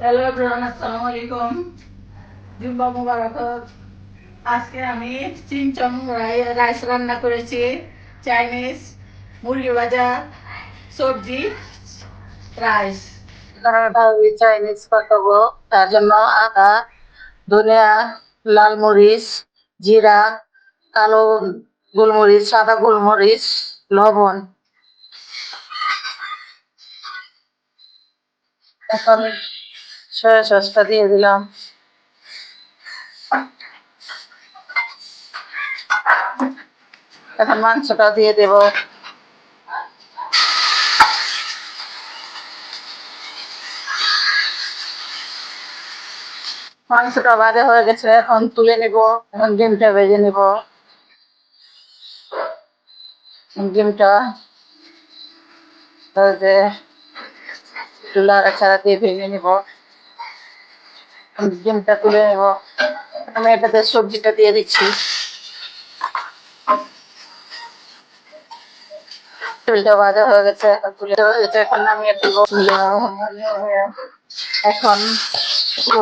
Hello everyone আসসালামু আলাইকুম Zumba মুবারক আজকে আমি চিনচং রাইস রান্না করেছি চাইনিজ মুরগি ভাজা, সবজি রাইস আমি চাইনিজ পাকাবো তার জন্য আদা, ধনিয়া, লাল মরিচ, জিরা, কালো গোলমরিচ, সাদা গোলমরিচ, লবণ। এখন সসটা দিয়ে দিলাম এখন মাংসটা দিয়ে দেব মাংসটা বাজে হয়ে গেছে এখন তুলে নিব এখন ডিমটা ভেজে নিব ডিমটা যে চুলা ছাড়া দিয়ে ভেজে নিব ডিমটা তুলে নেব। আমি এটাতে সবজিটা দিয়ে দিচ্ছি। এখন দিব। এখন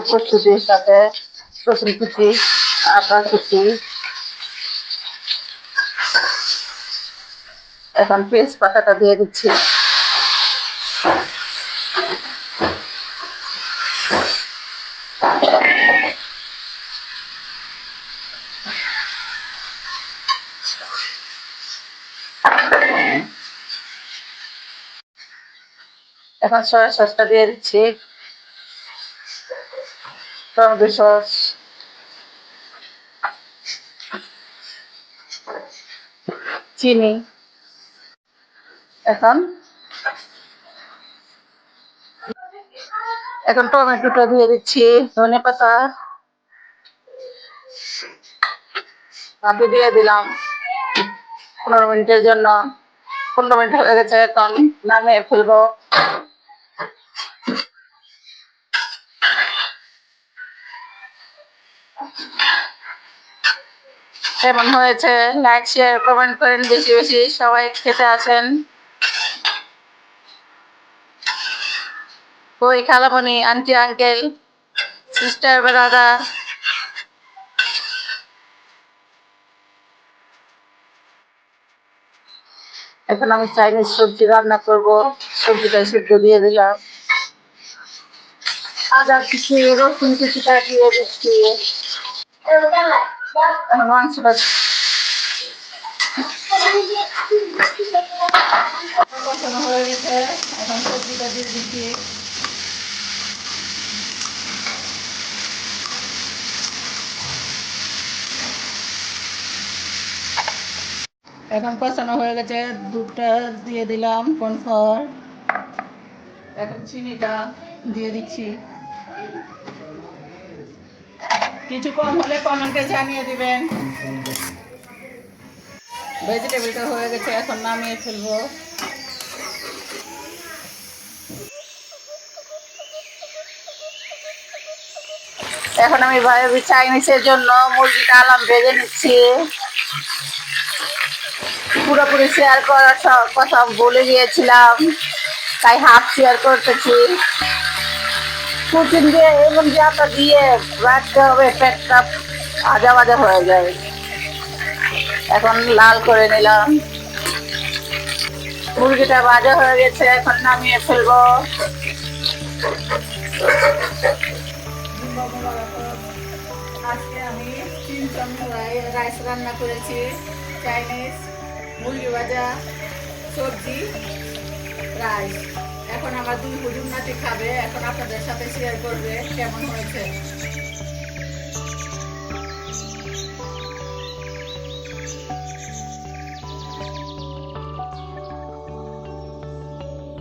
প্রস্তুতির সাথে রসুন কুচি আটা কুচি। এখন পেস্ট পাতাটা দিয়ে দিচ্ছি। এখন সয়া সসটা দিয়ে দিচ্ছি। Tomato sauce. চিনি। এখন? এখন টমেটোটা দিয়ে দিচ্ছি, ধনে পাতা। বাকি দিয়ে দিলাম পনেরো মিনিটের জন্য। পনেরো মিনিট হয়ে গেছে, এখন নামিয়ে ফেলব। কেমন হয়েছে? লাইক শেয়ার কমেন্ট করেন বেশি বেশি। সবাই খেতে আসেন। কই খালামণি আন্টি আঙ্কেল সিস্টার ব্রাদার এখন আমি চাইনিজ সবজি রান্না করব। সবজিটা সিদ্ধ দিয়ে দিলাম। আদা, কিছু রসুন, কিছুটা দিয়ে দিচ্ছি মাংসটা হয়ে গেছে এখন সবজিটা দিয়ে দিচ্ছি এখন কষানো হয়ে গেছে, দুধটা দিয়ে দিলাম কনফার এখন চিনিটা দিয়ে দিচ্ছি। কিছু কম হলে কমেন্টে জানিয়ে দিবেন। ভেজিটেবলটা হয়ে গেছে, এখন নামিয়ে ফেলব। এখন আমি ভাবি চাইনিজের জন্য মুরগিটা আলাম ভেজে নিচ্ছি। পুরোপুরি শেয়ার করার সব কথা বলে গিয়েছিলাম তাই হাফ শেয়ার করতেছি। কুচিন দিয়ে এবং জাতা দিয়ে রাখতে হবে পেটটা আজা বাজা হয়ে যায়। এখন লাল করে নিলাম। মুরগিটা ভাজা হয়ে গেছে, এখন নামিয়ে ফেলব। আজকে আমি তিনজন রাইস রান্না করেছি, চাইনিজ মুরগি ভাজা, সবজি, রাইস। এখন আমার দুই হুজুর নাতি খাবে এখন আপনাদের সাথে শেয়ার করবে কেমন হয়েছে।